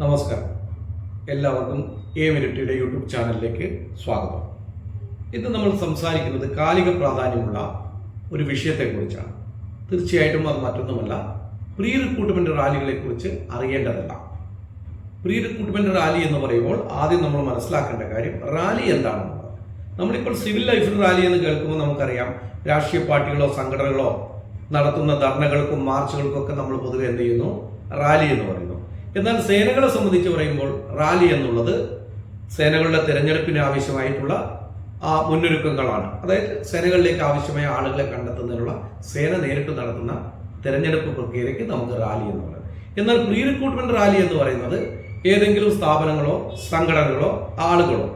നമസ്കാരം. എല്ലാവർക്കും A മിനിറ്റിയുടെ YouTube ചാനലിലേക്ക് സ്വാഗതം. ഇന്ന് നമ്മൾ സംസാരിക്കുന്നത് കാലിക പ്രാധാന്യമുള്ള ഒരു വിഷയത്തെക്കുറിച്ചാണ്. തീർച്ചയായിട്ടും അത് മറ്റൊന്നുമല്ല പ്രീ റിക്രൂട്ട്മെന്റ് റാലികളെക്കുറിച്ച് അറിയേണ്ടതല്ല. പ്രീ റിക്രൂട്ട്മെന്റ് റാലി എന്ന് പറയുമ്പോൾ ആദ്യം നമ്മൾ മനസ്സിലാക്കേണ്ട കാര്യം റാലി എന്താണെന്നുള്ളത് നമ്മളിപ്പോൾ സിവിൽ ലൈഫിൽ റാലി എന്ന് കേൾക്കുമ്പോൾ നമുക്കറിയാം രാഷ്ട്രീയ പാർട്ടികളോ സംഘടനകളോ നടത്തുന്ന ധർണകൾക്കും മാർച്ചുകൾക്കും ഒക്കെ നമ്മൾ പൊതുവെ എന്ത് ചെയ്യുന്നു? റാലി എന്ന് പറയുന്നു. എന്നാൽ സേനകളെ സംബന്ധിച്ച് പറയുമ്പോൾ റാലി എന്നുള്ളത് സേനകളുടെ തിരഞ്ഞെടുപ്പിന് ആവശ്യമായിട്ടുള്ള ആ മുന്നൊരുക്കങ്ങളാണ്. അതായത് സേനകളിലേക്ക് ആവശ്യമായ ആളുകളെ കണ്ടെത്തുന്നതിനുള്ള സേന നേരിട്ട് നടത്തുന്ന തിരഞ്ഞെടുപ്പ് പ്രക്രിയയ്ക്ക് നമുക്ക് റാലി എന്ന് പറയാം. എന്നാൽ പ്രീ റിക്രൂട്ട്മെന്റ് റാലി എന്ന് പറയുന്നത് ഏതെങ്കിലും സ്ഥാപനങ്ങളോ സംഘടനകളോ ആളുകളോ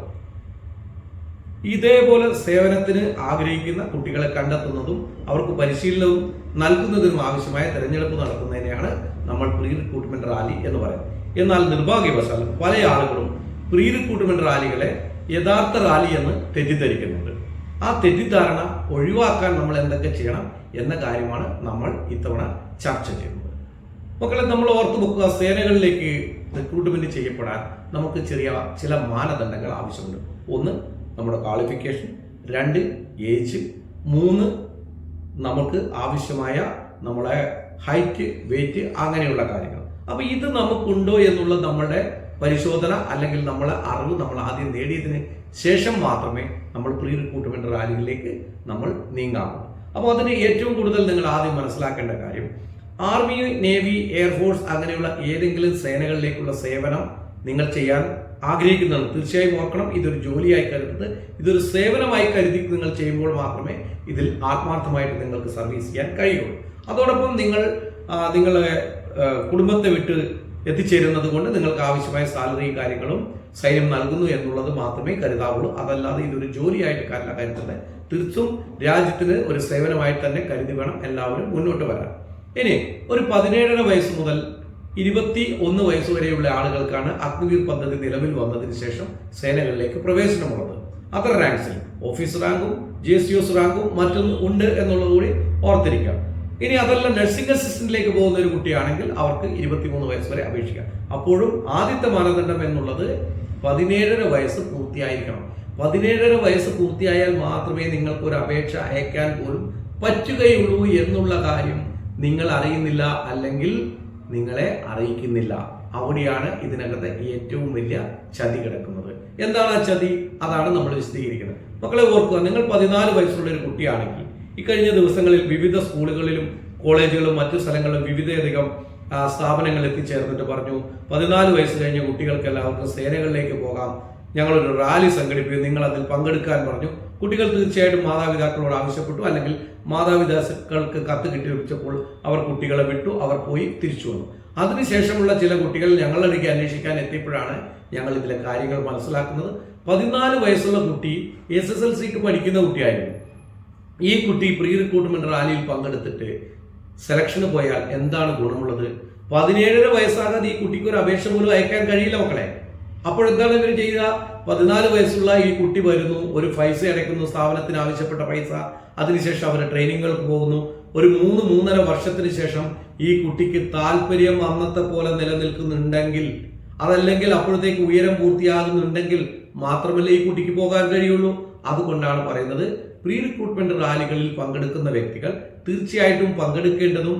ഇതേപോലെ സേവനത്തിന് ആഗ്രഹിക്കുന്ന കുട്ടികളെ കണ്ടെത്തുന്നതും അവർക്ക് പരിശീലനവും നൽകുന്നതിനും ആവശ്യമായ തെരഞ്ഞെടുപ്പ് നടത്തുന്നതിനെയാണ് നമ്മൾ പ്രീ റിക്രൂട്ട്മെന്റ് റാലി എന്ന് പറയുന്നത്. എന്നാൽ നിർഭാഗ്യവശാൽ പല ആളുകളും പ്രീ റിക്രൂട്ട്മെന്റ് റാലികളെ യഥാർത്ഥ റാലി എന്ന് തെറ്റിദ്ധരിക്കുന്നുണ്ട്. ആ തെറ്റിദ്ധാരണ ഒഴിവാക്കാൻ നമ്മൾ എന്തൊക്കെ ചെയ്യണം എന്ന കാര്യമാണ് നമ്മൾ ഇത്തവണ ചർച്ച ചെയ്യുന്നത്. മക്കളെ നമ്മൾ ഓർത്തു വെക്കുക സേനകളിലേക്ക് റിക്രൂട്ട്മെന്റ് ചെയ്യപ്പെടാൻ നമുക്ക് ചെറിയ ചില മാനദണ്ഡങ്ങൾ ആവശ്യമുണ്ട്. ഒന്ന് നമ്മുടെ ക്വാളിഫിക്കേഷൻ രണ്ട് ഏജ് മൂന്ന് നമുക്ക് ആവശ്യമായ നമ്മളെ ഹൈറ്റ് വെയിറ്റ് അങ്ങനെയുള്ള കാര്യങ്ങൾ. അപ്പൊ ഇത് നമുക്കുണ്ടോ എന്നുള്ള നമ്മളുടെ പരിശോധന അല്ലെങ്കിൽ നമ്മളെ അറിവ് നമ്മൾ ആദ്യം നേടിയതിന് ശേഷം മാത്രമേ നമ്മൾ പ്രീ റിക്രൂട്ട്മെന്റ് റാലികളിലേക്ക് നമ്മൾ നീങ്ങാവൂ. അപ്പോൾ അതിന് ഏറ്റവും കൂടുതൽ നിങ്ങൾ ആദ്യം മനസ്സിലാക്കേണ്ട കാര്യം ആർമി നേവി എയർഫോഴ്സ് അങ്ങനെയുള്ള ഏതെങ്കിലും സേനകളിലേക്കുള്ള സേവനം നിങ്ങൾ ചെയ്യാൻ ആഗ്രഹിക്കുന്നതാണ്. തീർച്ചയായും ഓർക്കണം ഇതൊരു ജോലിയായി കരുതുന്നത്. ഇതൊരു സേവനമായി കരുതി നിങ്ങൾ ചെയ്യുമ്പോൾ മാത്രമേ ഇതിൽ ആത്മാർത്ഥമായിട്ട് നിങ്ങൾക്ക് സർവീസ് ചെയ്യാൻ കഴിയുള്ളൂ. അതോടൊപ്പം നിങ്ങൾ നിങ്ങളുടെ കുടുംബത്തെ വിട്ട് എത്തിച്ചേരുന്നത് കൊണ്ട് നിങ്ങൾക്ക് ആവശ്യമായ സാലറി കാര്യങ്ങളും സൈന്യം നൽകുന്നു എന്നുള്ളത് മാത്രമേ കരുതാവുള്ളൂ. അതല്ലാതെ ഇതൊരു ജോലിയായിട്ട് കല്ല കരുതുന്നത് തീർച്ചും രാജ്യത്തിന് ഒരു സേവനമായിട്ട് തന്നെ കരുതി വേണം എല്ലാവരും മുന്നോട്ട് വരാൻ. ഇനി ഒരു പതിനേഴര വയസ്സ് മുതൽ ഇരുപത്തി ഒന്ന് വയസ്സ് വരെയുള്ള ആളുകൾക്കാണ് അഗ്നിവീർ പദ്ധതി നിലവിൽ വന്നതിന് ശേഷം സേനകളിലേക്ക് പ്രവേശനമുള്ളത്. അത്ര റാങ്ക്സിൽ ഓഫീസ് റാങ്കും ജി എസ് യുസ് റാങ്കും മറ്റൊന്നും ഉണ്ട് എന്നുള്ളത് കൂടി ഓർത്തിരിക്കാം. ഇനി അതല്ല നഴ്സിംഗ് അസിസ്റ്റന്റിലേക്ക് പോകുന്ന ഒരു കുട്ടിയാണെങ്കിൽ അവർക്ക് ഇരുപത്തിമൂന്ന് വയസ്സ് വരെ അപേക്ഷിക്കാം. അപ്പോഴും ആദ്യത്തെ മാനദണ്ഡം എന്നുള്ളത് പതിനേഴര വയസ്സ് പൂർത്തിയായിരിക്കണം. പതിനേഴര വയസ്സ് പൂർത്തിയായാൽ മാത്രമേ നിങ്ങൾക്ക് ഒരു അപേക്ഷ അയക്കാൻ പോലും പറ്റുകയുള്ളൂ എന്നുള്ള കാര്യം നിങ്ങൾ അറിയുന്നില്ല അല്ലെങ്കിൽ നിങ്ങളെ അറിയിക്കുന്നില്ല. അവിടെയാണ് ഇതിനകത്ത് ഏറ്റവും വലിയ ചതി കിടക്കുന്നത്. എന്താണ് ആ ചതി? അതാണ് നമ്മൾ വിശദീകരിക്കുന്നത്. മക്കളെ ഓർക്കുക നിങ്ങൾ പതിനാല് വയസ്സുള്ള ഒരു കുട്ടിയാണെങ്കിൽ ഇക്കഴിഞ്ഞ ദിവസങ്ങളിൽ വിവിധ സ്കൂളുകളിലും കോളേജുകളും മറ്റു സ്ഥലങ്ങളിലും വിവിധയധികം സ്ഥാപനങ്ങൾ എത്തിച്ചേർന്നിട്ട് പറഞ്ഞു പതിനാല് വയസ്സ് കഴിഞ്ഞ കുട്ടികൾക്ക് എല്ലാവർക്കും സേനകളിലേക്ക് പോകാം. ഞങ്ങളൊരു റാലി സംഘടിപ്പിക്കും. നിങ്ങൾ അതിൽ പങ്കെടുക്കാൻ പറഞ്ഞു. കുട്ടികൾ തീർച്ചയായിട്ടും മാതാപിതാക്കളോട് ആവശ്യപ്പെട്ടു. അല്ലെങ്കിൽ മാതാപിതാക്കൾക്ക് കത്ത് കിട്ടി ലഭിച്ചപ്പോൾ അവർ കുട്ടികളെ വിട്ടു അവർ പോയി തിരിച്ചു വന്നു. അതിനുശേഷമുള്ള ചില കുട്ടികൾ ഞങ്ങളടുക്കി അന്വേഷിക്കാൻ എത്തിയപ്പോഴാണ് ഞങ്ങൾ ഇതിലെ കാര്യങ്ങൾ മനസ്സിലാക്കുന്നത്. പതിനാല് വയസ്സുള്ള കുട്ടി എസ് എസ് എൽ സിക്ക് പഠിക്കുന്ന കുട്ടിയായിരുന്നു. ഈ കുട്ടി പ്രീ റിക്രൂട്ട്മെന്റ് റാലിയിൽ പങ്കെടുത്തിട്ട് സെലക്ഷന് പോയാൽ എന്താണ് ഗുണമുള്ളത്? പതിനേഴര വയസ്സാകാതെ ഈ കുട്ടിക്ക് ഒരു അപേക്ഷ പോലും അയക്കാൻ കഴിയില്ല മക്കളെ. അപ്പോൾ എന്താണ് ഇവർ ചെയ്ത? പതിനാല് വയസ്സുള്ള ഈ കുട്ടി വരുന്നു ഒരു പൈസ അടയ്ക്കുന്നു സ്ഥാപനത്തിന് ആവശ്യപ്പെട്ട പൈസ. അതിനുശേഷം അവർ ട്രെയിനിങ്ങുകൾക്ക് പോകുന്നു. ഒരു മൂന്ന് മൂന്നര വർഷത്തിന് ശേഷം ഈ കുട്ടിക്ക് താല്പര്യം അന്നത്തെ പോലെ നിലനിൽക്കുന്നുണ്ടെങ്കിൽ അതല്ലെങ്കിൽ അപ്പോഴത്തേക്ക് ഉയരം പൂർത്തിയാകുന്നുണ്ടെങ്കിൽ മാത്രമല്ല ഈ കുട്ടിക്ക് പോകാൻ കഴിയുള്ളൂ? അതുകൊണ്ടാണ് പറയുന്നത്. പ്രീ റിക്രൂട്ട്മെന്റ് റാലികളിൽ പങ്കെടുക്കുന്ന വ്യക്തികൾ തീർച്ചയായിട്ടും പങ്കെടുക്കേണ്ടതും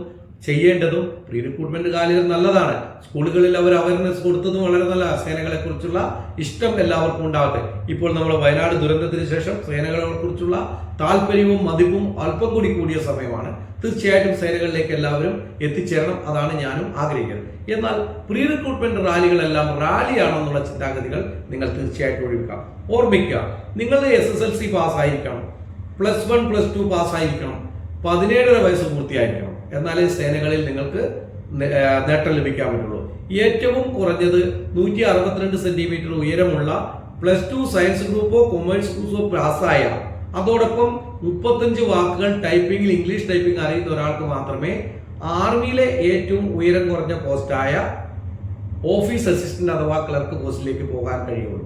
ചെയ്യേണ്ടതും പ്രീ റിക്രൂട്ട്മെന്റ് റാലികൾ നല്ലതാണ്. സ്കൂളുകളിൽ അവർ അവയർനെസ് കൊടുത്തതും വളരെ നല്ല സേനകളെ കുറിച്ചുള്ള ഇഷ്ടം എല്ലാവർക്കും ഉണ്ടാവട്ടെ ഇപ്പോൾ നമ്മൾ വയനാട് ദുരന്തത്തിന് ശേഷം സേനകളെ കുറിച്ചുള്ള താല്പര്യവും മതിപ്പും അല്പം കൂടി കൂടിയ സമയമാണ്. തീർച്ചയായിട്ടും സേനകളിലേക്ക് എല്ലാവരും എത്തിച്ചേരണം അതാണ് ഞാനും ആഗ്രഹിക്കുന്നത്. എന്നാൽ പ്രീ റിക്രൂട്ട്മെന്റ് റാലികളെല്ലാം റാലിയാണെന്നുള്ള ചിന്താഗതികൾ നിങ്ങൾ തീർച്ചയായിട്ടും ഒഴിവാക്കാം. ഓർമ്മിക്കുക നിങ്ങൾ എസ് എസ് എൽ സി പാസ്സായിരിക്കണം പ്ലസ് വൺ പ്ലസ് ടു പാസ്സായിരിക്കണം പതിനേഴര വയസ്സ് പൂർത്തിയായിരിക്കണം. എന്നാലേ സേനകളിൽ നിങ്ങൾക്ക് നേട്ടം ലഭിക്കാൻ പറ്റുള്ളൂ. ഏറ്റവും കുറഞ്ഞത് നൂറ്റി അറുപത്തിരണ്ട് സെന്റിമീറ്റർ ഉയരമുള്ള പ്ലസ് ടു സയൻസ് ഗ്രൂപ്പോ കൊമേഴ്സ് ഗ്രൂപ്പോ പാസ്സായ അതോടൊപ്പം മുപ്പത്തഞ്ച് വാക്കുകൾ ടൈപ്പിംഗിൽ ഇംഗ്ലീഷ് ടൈപ്പിംഗ് അറിയുന്ന ഒരാൾക്ക് മാത്രമേ ആർമിയിലെ ഏറ്റവും ഉയരം കുറഞ്ഞ പോസ്റ്റായ ഓഫീസ് അസിസ്റ്റന്റ് അഥവാ ക്ലർക്ക് പോസ്റ്റിലേക്ക് പോകാൻ കഴിയുള്ളൂ.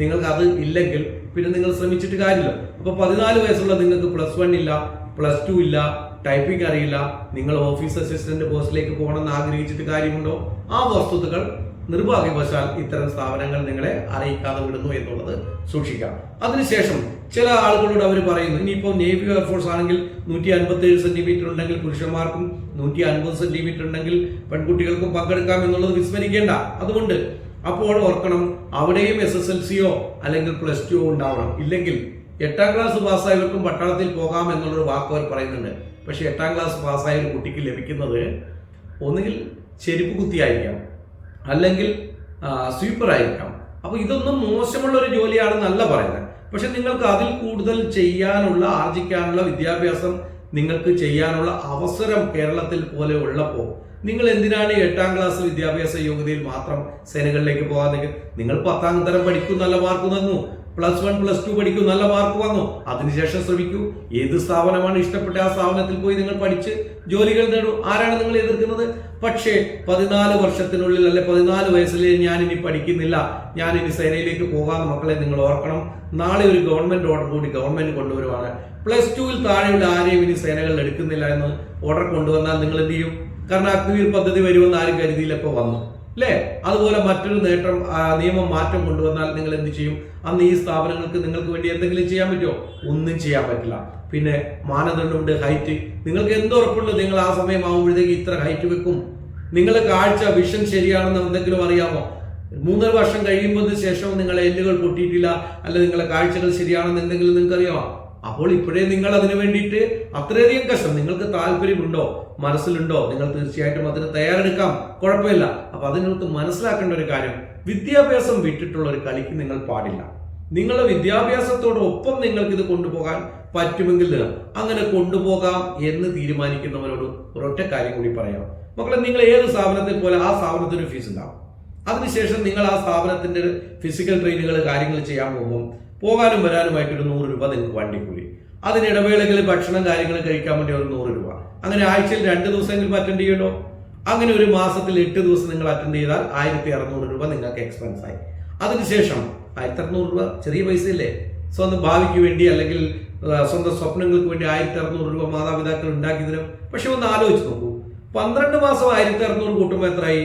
നിങ്ങൾക്ക് അത് ഇല്ലെങ്കിൽ പിന്നെ നിങ്ങൾ ശ്രമിച്ചിട്ട് കാര്യമില്ല. അപ്പൊ പതിനാല് വയസ്സുള്ള നിങ്ങൾക്ക് പ്ലസ് വൺ ഇല്ല പ്ലസ് ടു ഇല്ല ടൈപ്പിംഗ് അറിയില്ല. നിങ്ങൾ ഓഫീസ് അസിസ്റ്റന്റ് പോസ്റ്റിലേക്ക് പോകണമെന്ന് ആഗ്രഹിച്ചിട്ട് കാര്യമുണ്ടോ? ആ വസ്തുതകൾ നിർഭാഗ്യവശാൽ ഇത്തരം സ്ഥാപനങ്ങൾ നിങ്ങളെ അറിയിക്കാതെ വിടുന്നു എന്നുള്ളത് സൂക്ഷിക്കാം. അതിനുശേഷം ചില ആളുകളോട് അവർ പറയുന്നു ഇനിയിപ്പോൾ നേവി എയർഫോഴ്സ് ആണെങ്കിൽ നൂറ്റി അൻപത്തി ഏഴ് സെന്റിമീറ്റർ ഉണ്ടെങ്കിൽ പുരുഷന്മാർക്കും നൂറ്റി അൻപത് സെന്റിമീറ്റർ ഉണ്ടെങ്കിൽ പെൺകുട്ടികൾക്കും പങ്കെടുക്കാം എന്നുള്ളത് വിസ്മരിക്കേണ്ട. അതുകൊണ്ട് അപ്പോൾ ഓർക്കണം അവിടെയും എസ് എസ് എൽ സിയോ അല്ലെങ്കിൽ പ്ലസ് ടു ഉണ്ടാവണം. ഇല്ലെങ്കിൽ എട്ടാം ക്ലാസ് പാസ്സായവർക്കും പട്ടാളത്തിൽ പോകാം എന്നുള്ളൊരു വാക്ക് അവർ പറയുന്നുണ്ട്. പക്ഷെ എട്ടാം ക്ലാസ് പാസ്സായ ഒരു കുട്ടിക്ക് ലഭിക്കുന്നത് ഒന്നുകിൽ ചെരുപ്പ് കുത്തിയായിരിക്കാം അല്ലെങ്കിൽ സ്വീപ്പർ ആയിരിക്കാം അപ്പൊ ഇതൊന്നും മോശമുള്ള ഒരു ജോലിയാണെന്നല്ല പറയുന്നത്. പക്ഷെ നിങ്ങൾക്ക് അതിൽ കൂടുതൽ ചെയ്യാനുള്ള ആർജിക്കാനുള്ള വിദ്യാഭ്യാസം നിങ്ങൾക്ക് ചെയ്യാനുള്ള അവസരം കേരളത്തിൽ പോലെ ഉള്ളപ്പോൾ നിങ്ങൾ എന്തിനാണ് എട്ടാം ക്ലാസ് വിദ്യാഭ്യാസ യോഗ്യതയിൽ മാത്രം സേനകളിലേക്ക് പോകാൻ നിങ്ങൾ പത്താം തരം പഠിക്കും നല്ല മാർക്ക് തന്നു പ്ലസ് വൺ പ്ലസ് ടു പഠിക്കൂ നല്ല മാർക്ക് വന്നു അതിനുശേഷം ശ്രമിക്കൂ. ഏത് സ്ഥാപനമാണ് ഇഷ്ടപ്പെട്ട ആ സ്ഥാപനത്തിൽ പോയി നിങ്ങൾ പഠിച്ച് ജോലികൾ നേടൂ? ആരാണ് നിങ്ങൾ എതിർക്കുന്നത്? പക്ഷേ പതിനാല് വർഷത്തിനുള്ളിൽ അല്ലെ പതിനാല് വയസ്സിലെ ഞാൻ ഇനി പഠിക്കുന്നില്ല. ഞാൻ ഇനി സേനയിലേക്ക് പോകാൻ മക്കളെ നിങ്ങൾ ഓർക്കണം. നാളെ ഒരു ഗവൺമെന്റ് ഓർഡർ കൂടി ഗവൺമെന്റ് കൊണ്ടുവരുവാണ്. പ്ലസ് ടുവിൽ താഴെയുള്ള ആരെയും ഇനി സേനകളിൽ എടുക്കുന്നില്ല എന്ന് ഓർഡർ കൊണ്ടുവന്നാൽ നിങ്ങൾ എന്ത് ചെയ്യും? കാരണം അഗ്നിവീർ പദ്ധതി വരുമെന്ന് ആരും കരുതിയില്ല ഇപ്പോൾ വന്നു. അല്ലേ? അതുപോലെ മറ്റൊരു നേട്ടം നിയമം മാറ്റം കൊണ്ടുവന്നാൽ നിങ്ങൾ എന്ത് ചെയ്യും? അന്ന് ഈ സ്ഥാപനങ്ങൾക്ക് നിങ്ങൾക്ക് വേണ്ടി എന്തെങ്കിലും ചെയ്യാൻ പറ്റുമോ? ഒന്നും ചെയ്യാൻ പറ്റില്ല. പിന്നെ മാനദണ്ഡമുണ്ട് ഹൈറ്റ് നിങ്ങൾക്ക് എന്തുറപ്പുണ്ട് നിങ്ങൾ ആ സമയമാകുമ്പോഴത്തേക്ക് ഇത്ര ഹൈറ്റ് വെക്കും. നിങ്ങൾ കാഴ്ച വിഷൻ ശരിയാണെന്ന് എന്തെങ്കിലും അറിയാമോ? മൂന്നര വർഷം കഴിയുമ്പോൾ ശേഷം നിങ്ങളെ എല്ലുകൾ പൊട്ടിയിട്ടില്ല അല്ലെങ്കിൽ നിങ്ങളെ കാഴ്ചകൾ ശരിയാണെന്ന് എന്തെങ്കിലും നിങ്ങൾക്ക് അറിയാമോ അപ്പോൾ ഇപ്പോഴേ നിങ്ങൾ അതിനു വേണ്ടിയിട്ട് അത്രയധികം കഷ്ടം. നിങ്ങൾക്ക് താല്പര്യമുണ്ടോ? മനസ്സിലുണ്ടോ? നിങ്ങൾ തീർച്ചയായിട്ടും അതിന് തയ്യാറെടുക്കാം. കുഴപ്പമില്ല. അപ്പൊ അതിനകത്ത് മനസ്സിലാക്കേണ്ട ഒരു കാര്യം. വിദ്യാഭ്യാസം വിട്ടിട്ടുള്ള ഒരു കളിക്ക് നിങ്ങൾ പാടില്ല. നിങ്ങളുടെ വിദ്യാഭ്യാസത്തോടൊപ്പം നിങ്ങൾക്ക് ഇത് കൊണ്ടുപോകാൻ പറ്റുമെങ്കിൽ അങ്ങനെ കൊണ്ടുപോകാം എന്ന് തീരുമാനിക്കുന്നവരോട് ഒരൊറ്റ കാര്യം കൂടി പറയാം. മക്കളെ നിങ്ങൾ ഏത് സ്ഥാപനത്തിൽ പോലെ ആ സ്ഥാപനത്തിന് ഫീസ് ഉണ്ടാവും. അതിനുശേഷം നിങ്ങൾ ആ സ്ഥാപനത്തിന്റെ ഫിസിക്കൽ ട്രെയിനുകൾ കാര്യങ്ങൾ ചെയ്യാൻ പോകുമ്പോൾ പോകാനും വരാനുമായിട്ട് ഒരു നൂറ് രൂപ നിങ്ങൾക്ക് വണ്ടിക്കൂലി. അതിന് ഇടവേളകളിൽ ഭക്ഷണം കാര്യങ്ങൾ കഴിക്കാൻ വേണ്ടി ഒരു നൂറ് രൂപ. അങ്ങനെ ആഴ്ചയിൽ രണ്ട് ദിവസമെങ്കിലും അറ്റൻഡ് ചെയ്യണോ അങ്ങനെ ഒരു മാസത്തിൽ എട്ട് ദിവസം നിങ്ങൾ അറ്റൻഡ് ചെയ്താൽ ആയിരത്തി അറുന്നൂറ് രൂപ നിങ്ങൾക്ക് എക്സ്പെൻസ് ആയി. അതിനുശേഷം ആയിരത്തി അറുന്നൂറ് രൂപ ചെറിയ പൈസ ഇല്ലേ സ്വന്തം ഭാവിക്ക് വേണ്ടി അല്ലെങ്കിൽ സ്വന്തം സ്വപ്നങ്ങൾക്ക് വേണ്ടി ആയിരത്തി അറുന്നൂറ് രൂപ മാതാപിതാക്കൾ ഉണ്ടാക്കി തരും. പക്ഷെ ഒന്ന് ആലോചിച്ച് നോക്കൂ. പന്ത്രണ്ട് മാസം ആയിരത്തി അറുന്നൂറ് കൂട്ടുമ്പോൾ എത്രയായി?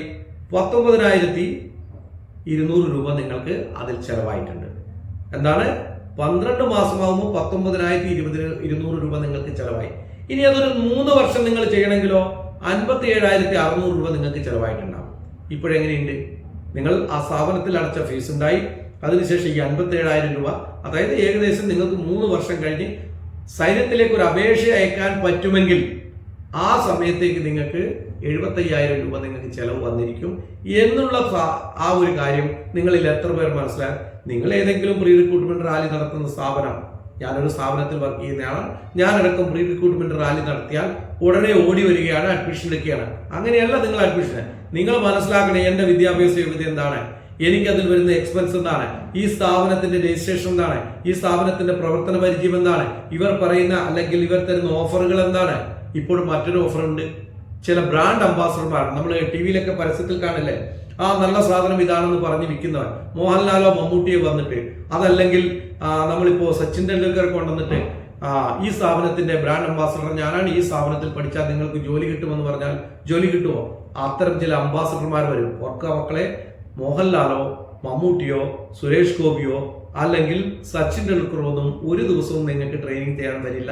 പത്തൊമ്പതിനായിരത്തി ഇരുന്നൂറ് രൂപ നിങ്ങൾക്ക് അതിൽ ചെലവായിട്ടുണ്ട്. എന്താണ്? പന്ത്രണ്ട് മാസമാകുമ്പോൾ പത്തൊമ്പതിനായിരത്തി ഇരുപതിന് ഇരുന്നൂറ് രൂപ നിങ്ങൾക്ക് ചെലവായി. ഇനി അതൊരു മൂന്ന് വർഷം നിങ്ങൾ ചെയ്യണമെങ്കിലോ അൻപത്തി ഏഴായിരത്തി അറുന്നൂറ് രൂപ നിങ്ങൾക്ക് ചെലവായിട്ടുണ്ടാവും. ഇപ്പോഴെങ്ങനെയുണ്ട്? നിങ്ങൾ ആ സ്ഥാപനത്തിൽ അടച്ച ഫീസ് ഉണ്ടായി. അതിനുശേഷം ഈ അൻപത്തി ഏഴായിരം രൂപ അതായത് ഏകദേശം നിങ്ങൾക്ക് മൂന്ന് വർഷം കഴിഞ്ഞ് സൈന്യത്തിലേക്ക് ഒരു അപേക്ഷ അയക്കാൻ പറ്റുമെങ്കിൽ ആ സമയത്തേക്ക് നിങ്ങൾക്ക് എഴുപത്തയ്യായിരം രൂപ നിങ്ങൾക്ക് ചെലവ് വന്നിരിക്കും. എന്നുള്ള ആ ഒരു കാര്യം നിങ്ങളിൽ എത്ര പേർ മനസ്സിലാക്കും നിങ്ങൾ ഏതെങ്കിലും പ്രീ റിക്രൂട്ട്മെന്റ് റാലി നടത്തുന്ന സ്ഥാപനം ഞാനൊരു സ്ഥാപനത്തിൽ വർക്ക് ചെയ്യുന്നതാണ് ഞാനടക്കം പ്രീ റിക്രൂട്ട്മെന്റ് റാലി നടത്തിയാൽ ഉടനെ ഓടി വരികയാണ് അഡ്മിഷൻ എടുക്കുകയാണ്. അങ്ങനെയല്ല നിങ്ങൾ അഡ്മിഷൻ നിങ്ങൾ മനസ്സിലാക്കണേ എന്റെ വിദ്യാഭ്യാസ യോഗ്യത എന്താണ്? എനിക്കതിൽ വരുന്ന എക്സ്പെൻസ് എന്താണ്? ഈ സ്ഥാപനത്തിന്റെ രജിസ്ട്രേഷൻ എന്താണ്? ഈ സ്ഥാപനത്തിന്റെ പ്രവർത്തന പരിചയം എന്താണ്? ഇവർ പറയുന്ന അല്ലെങ്കിൽ ഇവർ തരുന്ന ഓഫറുകൾ എന്താണ്? ഇപ്പോൾ മറ്റൊരു ഓഫർ ഉണ്ട്. ചില ബ്രാൻഡ് അംബാസഡർമാർ നമ്മൾ ടി വിയിലൊക്കെ പരസ്യത്തിൽ കാണില്ലേ? ആ നല്ല സാധനം ഇതാണെന്ന് പറഞ്ഞ് വിൽക്കുന്നവർ മോഹൻലാലോ മമ്മൂട്ടിയോ വന്നിട്ട് അതല്ലെങ്കിൽ നമ്മളിപ്പോൾ നമ്മളിപ്പോ സച്ചിൻ ടെണ്ടുൽക്കർ കൊണ്ടുവന്നിട്ട് ഈ സ്ഥാപനത്തിന്റെ ബ്രാൻഡ് അംബാസഡർ ഞാനാണ് ഈ സ്ഥാപനത്തിൽ പഠിച്ചാൽ നിങ്ങൾക്ക് ജോലി കിട്ടുമെന്ന് പറഞ്ഞാൽ ജോലി കിട്ടുമോ? അത്തരം ചില അംബാസഡർമാർ വരും. ഓർക്ക മക്കളെ മോഹൻലാലോ മമ്മൂട്ടിയോ സുരേഷ് ഗോപിയോ അല്ലെങ്കിൽ സച്ചിൻ ടെണ്ടുൽക്കറോ ഒന്നും ഒരു ദിവസവും നിങ്ങൾക്ക് ട്രെയിനിങ് ചെയ്യാൻ വരില്ല.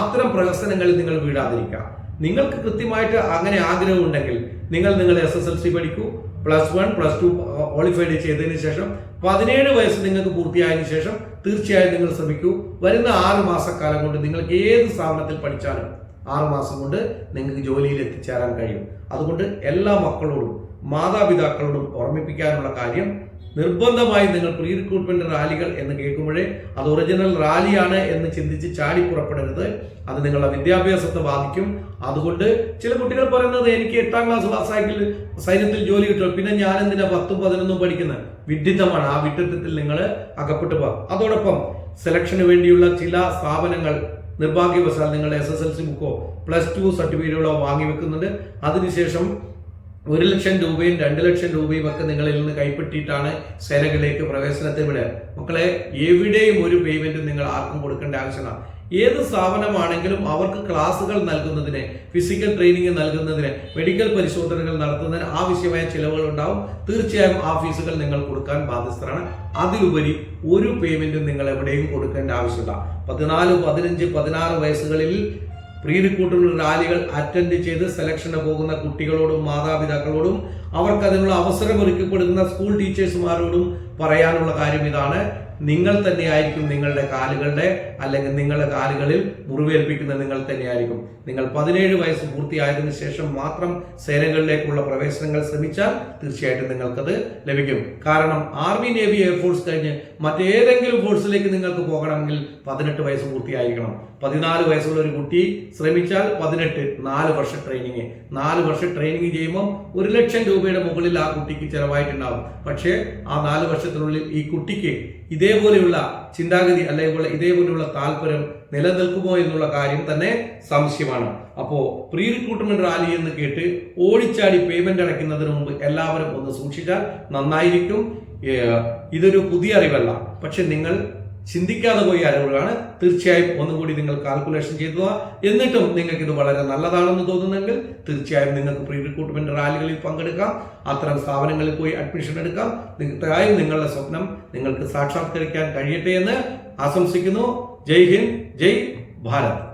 അത്തരം പ്രഹസനങ്ങളിൽ നിങ്ങൾ വീഴാതിരിക്കുക. നിങ്ങൾക്ക് കൃത്യമായിട്ട് അങ്ങനെ ആഗ്രഹം ഉണ്ടെങ്കിൽ നിങ്ങൾ നിങ്ങൾ എസ് എസ് എൽ സി പഠിക്കൂ. Plus one plus two qualified ചെയ്തതിന് ശേഷം പതിനേഴ് വയസ്സ് നിങ്ങൾക്ക് പൂർത്തിയായതിനു ശേഷം തീർച്ചയായും നിങ്ങൾ ശ്രമിക്കൂ. വരുന്ന ആറ് മാസക്കാലം കൊണ്ട് നിങ്ങൾക്ക് ഏത് സ്ഥാപനത്തിൽ പഠിച്ചാലും ആറ് മാസം കൊണ്ട് നിങ്ങൾക്ക് ജോലിയിൽ എത്തിച്ചേരാൻ കഴിയും. അതുകൊണ്ട് എല്ലാ മക്കളോടും മാതാപിതാക്കളോടും ഓർമ്മിപ്പിക്കാനുള്ള കാര്യം നിർബന്ധമായി നിങ്ങൾ പ്രീ റിക്രൂട്ട്മെന്റ് റാലികൾ എന്ന് കേൾക്കുമ്പോഴേ അത് ഒറിജിനൽ റാലിയാണ് എന്ന് ചിന്തിച്ച് ചാടി പുറപ്പെടരുത്. അത് നിങ്ങളുടെ വിദ്യാഭ്യാസത്തെ ബാധിക്കും. അതുകൊണ്ട് ചില കുട്ടികൾ പറയുന്നത് എനിക്ക് എട്ടാം ക്ലാസ് പാസ്സായെങ്കിൽ സൈന്യത്തിൽ ജോലി കിട്ടും. പിന്നെ ഞാൻ എന്തിനാ പത്തും പതിനൊന്നും പഠിക്കുന്നത് വിഡിത്തമാണ് ആ വിഡിത്തത്തിൽ നിങ്ങൾ അകപ്പെട്ടു പോകാം. അതോടൊപ്പം സെലക്ഷന് വേണ്ടിയുള്ള ചില സ്ഥാപനങ്ങൾ നിർഭാഗ്യവശാൽ നിങ്ങളുടെ എസ് എസ് എൽ സി ബുക്കോ പ്ലസ് ടു സർട്ടിഫിക്കറ്റുകളോ വാങ്ങി വെക്കുന്നുണ്ട്. അതിനുശേഷം ഒരു ലക്ഷം രൂപയും രണ്ട് ലക്ഷം രൂപയും ഒക്കെ നിങ്ങളിൽ നിന്ന് കൈപ്പറ്റിയിട്ടാണ് സേനകളിലേക്ക് പ്രവേശനത്തിന് വിടുക. മക്കളെ എവിടെയും ഒരു പേയ്മെന്റ് നിങ്ങൾ ആർക്കും കൊടുക്കേണ്ട ആവശ്യമാണ് ഏത് സ്ഥാപനമാണെങ്കിലും അവർക്ക് ക്ലാസുകൾ നൽകുന്നതിന് ഫിസിക്കൽ ട്രെയിനിങ് നൽകുന്നതിന് മെഡിക്കൽ പരിശോധനകൾ നടത്തുന്നതിന് ആവശ്യമായ ചിലവുകൾ ഉണ്ടാവും. തീർച്ചയായും ആ ഫീസുകൾ നിങ്ങൾ കൊടുക്കാൻ ബാധ്യസ്ഥരാണ്. അതിലുപരി ഒരു പേയ്മെന്റും നിങ്ങൾ എവിടെയും കൊടുക്കേണ്ട ആവശ്യമില്ല. പതിനാല് പതിനഞ്ച് പതിനാറ് വയസ്സുകളിൽ പ്രീ റിക്രൂട്ട്മെന്റ് റാലികൾ അറ്റൻഡ് ചെയ്ത് സെലക്ഷന് പോകുന്ന കുട്ടികളോടും മാതാപിതാക്കളോടും അവർക്ക് അതിനുള്ള അവസരം ഒരുക്കപ്പെടുന്ന സ്കൂൾ ടീച്ചേഴ്സുമാരോടും പറയാനുള്ള കാര്യം ഇതാണ്. നിങ്ങൾ തന്നെയായിരിക്കും നിങ്ങളുടെ കാലുകളുടെ അല്ലെങ്കിൽ നിങ്ങളുടെ കാലുകളിൽ മുറിവേൽപ്പിക്കുന്ന നിങ്ങൾ തന്നെയായിരിക്കും. നിങ്ങൾ പതിനേഴ് വയസ്സ് പൂർത്തിയായതിനു ശേഷം മാത്രം സേനകളിലേക്കുള്ള പ്രവേശനങ്ങൾ ശ്രമിച്ചാൽ തീർച്ചയായിട്ടും നിങ്ങൾക്കത് ലഭിക്കും. കാരണം ആർമി നേവി എയർഫോഴ്സ് കഴിഞ്ഞ് മറ്റേതെങ്കിലും ഫോഴ്സിലേക്ക് നിങ്ങൾക്ക് പോകണമെങ്കിൽ പതിനെട്ട് വയസ്സ് പൂർത്തിയായിരിക്കണം. പതിനാല് വയസ്സുള്ള ഒരു കുട്ടി ശ്രമിച്ചാൽ പതിനെട്ട് നാല് വർഷം ട്രെയിനിങ് നാല് വർഷം ട്രെയിനിങ് ചെയ്യുമ്പോൾ ഒരു ലക്ഷം രൂപയുടെ മുകളിൽ ആ കുട്ടിക്ക് ചിലവായിട്ടുണ്ടാവും. പക്ഷേ ആ നാല് വർഷത്തിനുള്ളിൽ ഈ കുട്ടിക്ക് ഇതേപോലെയുള്ള ചിന്താഗതി അല്ലെങ്കിൽ ഇതേപോലെയുള്ള താല്പര്യം നിലനിൽക്കുമോ എന്നുള്ള കാര്യം തന്നെ സംശയമാണ്. അപ്പോ പ്രീ റിക്രൂട്ട്മെന്റ് റാലി എന്ന് കേട്ട് ഓടിച്ചാടി പേയ്മെന്റ് അടയ്ക്കുന്നതിന് മുമ്പ് എല്ലാവരും ഒന്ന് സൂക്ഷിച്ചാൽ നന്നായിരിക്കും. ഇതൊരു പുതിയ അറിവല്ല. പക്ഷെ നിങ്ങൾ ചിന്തിക്കാതെ പോയ അറിവുകളാണ് തീർച്ചയായും ഒന്നുകൂടി നിങ്ങൾ കാൽക്കുലേഷൻ ചെയ്തു എന്നിട്ടും നിങ്ങൾക്ക് ഇത് വളരെ നല്ലതാണെന്ന് തോന്നുന്നെങ്കിൽ തീർച്ചയായും നിങ്ങൾക്ക് പ്രീ റിക്രൂട്ട്മെന്റ് റാലികളിൽ പങ്കെടുക്കാം. അത്തരം സ്ഥാപനങ്ങളിൽ പോയി അഡ്മിഷൻ എടുക്കാം. തീർച്ചയായും നിങ്ങളുടെ സ്വപ്നം നിങ്ങൾക്ക് സാക്ഷാത്കരിക്കാൻ കഴിയട്ടെ എന്ന് ആശംസിക്കുന്നു. ജയ് ഹിന്ദ് ജയ് ഭാരത്.